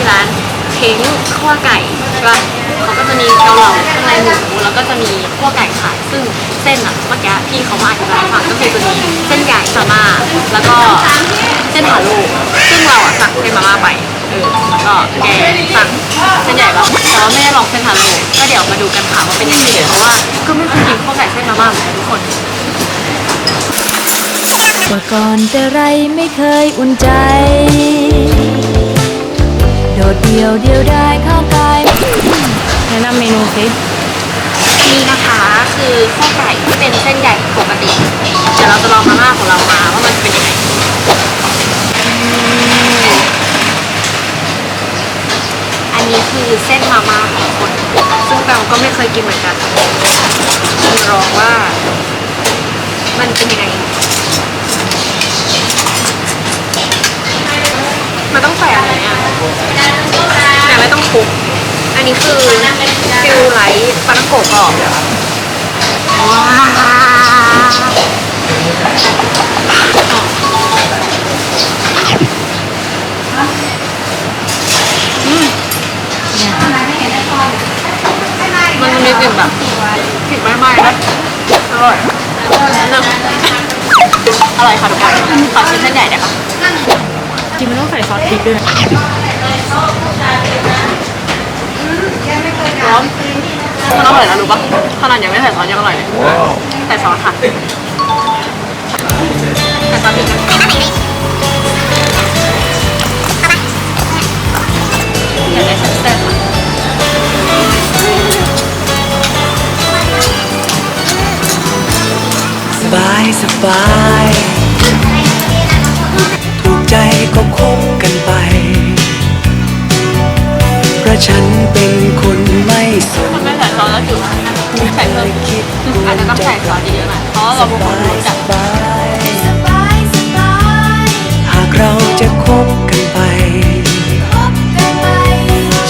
ที่ร้านเค้งข้าวไก่ใช่ปะเขาก็จะมีเกาเหลาข้างในหมูแล้วก็จะมีข้าวไก่ขายซึ่งเส้นอะเมื่อกี้พี่เขามาอธิบายให้ฟังก็คือจะมีเส้นใหญ่มาม่าแล้วก็เส้นหาลูกซึ่งเราอะสั่งเส้นมาม่าไปเออแล้วก็แกสั่งเส้นใหญ่แล้วแต่ว่าไม่ได้ลองเส้นหาลูกก็เดี๋ยวมาดูกันค่ะว่าเป็นยังไงเพราะว่าก็ไม่เคยกินข้าวไก่เส้นมาม่าเหมือนกันทุกคนว่าก่อนแต่ไรไม่เคยอุ่นใจ ดดเดี่ยวเดียวได้เข้ากายแนะนำเมนูสินี่นะคะคือข้าวไก่ที่เป็นเส้นใหญ่ปกติ เดี๋ยวเราจะลองมาม่าของเรามาว่ามันจะเป็นยังไงอันนี้คือเส้นมาม่าของคน ซึ่งเราก็ไม่เคยกินเหมือนกันจะลองว่ามันเป็นยังไง มันต้องใส่อะไรอะ ไม่ต้องคลุก อันนี้คือฟิลไลท์ปลาตั้งโกะกรอบว้าวอืมมันมีกลิ่นแบบกลิ่นไหม้ๆนะอร่อยนึงอร่อยค่ะทุกคนขอชิ้นเส้นใหญ่ได้ปะกินมันต้องใส่ซอสพริกด้วย ร้อนมันอร่อยนะรู้ปะขนาดยังไม่ใส่ซอสยังอร่อยเลยใส่ซอสค่ะใส่ซอสพริกนะอยากได้แซ่บๆสบายสบายถูกใจก็คบกันไป เพราะฉันเป็นคน ไม่สนไม่ใส่ซอสแล้วจุดใส่เพิ่มอาจจะต้องใส่ซอสเยอะหน่อยเพราะเราเป็นคนรู้จักหากเราจะคบกันไป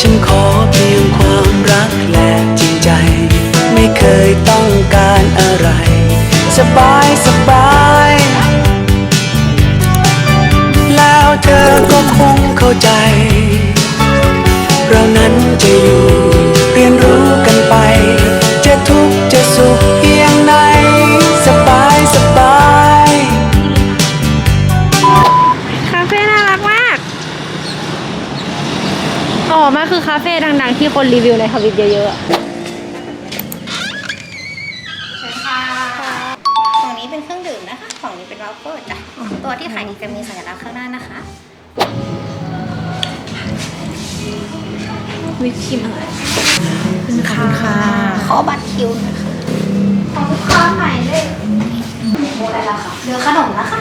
ฉันขอเพียงความรักและจริงใจ ไม่เคยต้องการอะไร สบายสบายแล้วเธอก็คงเข้าใจาเฟ่ดังๆ ที่คนรีวิวในทวิตเยอะๆอะฝั่งนี้เป็นเครื่องดื่มนะคะฝั่งนี้เป็นวอฟเฟิลจ้ะ ตัวที่ขายดีจะมีสัญลักษณ์ข้างหน้านะคะ วิปครีมอะไรค่ะค่ะ ขอบัตรคิวหนะคะ ของลูกค้าหมายเลขโมได้แล้วค่ะเหลือขนมนะคะ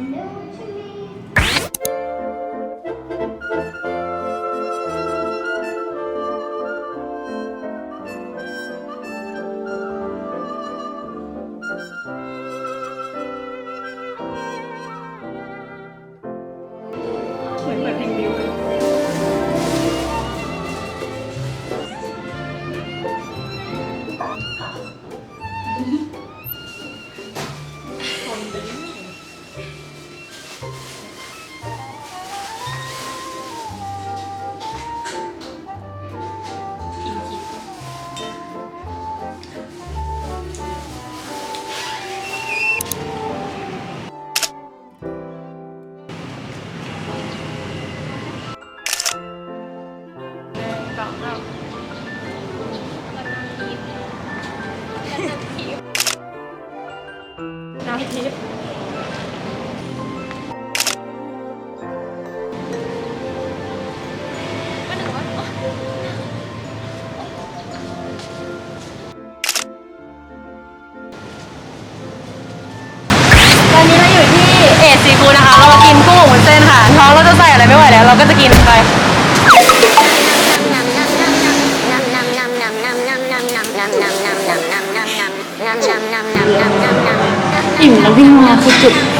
and น้ำทิพย์ตอนนี้เราอยู่ที่เอดซีฟูนะคะ เรามากินกุ้งหมูเส้นค่ะ ท้องเราจะใส่อะไรไม่ไหวแล้ว เราก็จะกินไป อจุดซื้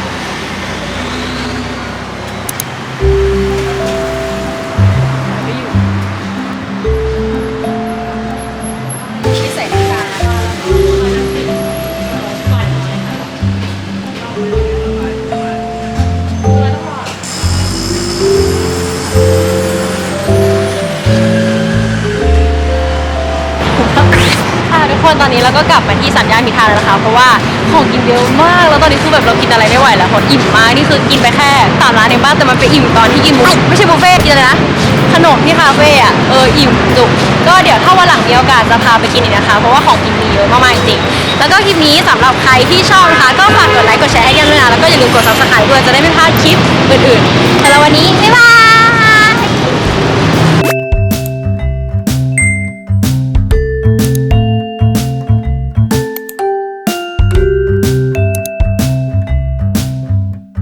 ตอนนี้เราก็กลับมาที่สัญญาณมิทาแล้วนะคะเพราะว่าของกินเยอะมาก แล้วตอนนี้คือแบบเรากินอะไรไม่ไหวแล้วเพราะอิ่มมากนี่คือกินไปแค่สามร้านเองบ้างแต่มันไปอิ่มตอนที่กินบุฟไม่ใช่บุฟเฟ่ต์กินเลยนะขนมที่คาเฟ่อะเอออิ่มจุกก็เดี๋ยวถ้าวันหลังมีโอกาสจะพาไปกินอีกนะคะ เพราะว่าของกินมีเยอะมากๆจริงๆแล้วก็คลิปนี้สำหรับใครที่ชอบนะคะก็ฝากกดไลค์กดแชร์ให้กันด้วยนะแล้วก็อย่าลืมกด subscribe ด้วยจะได้ไม่พลาดคลิปอื่นๆสำหรับวันนี้บ๊ายบาย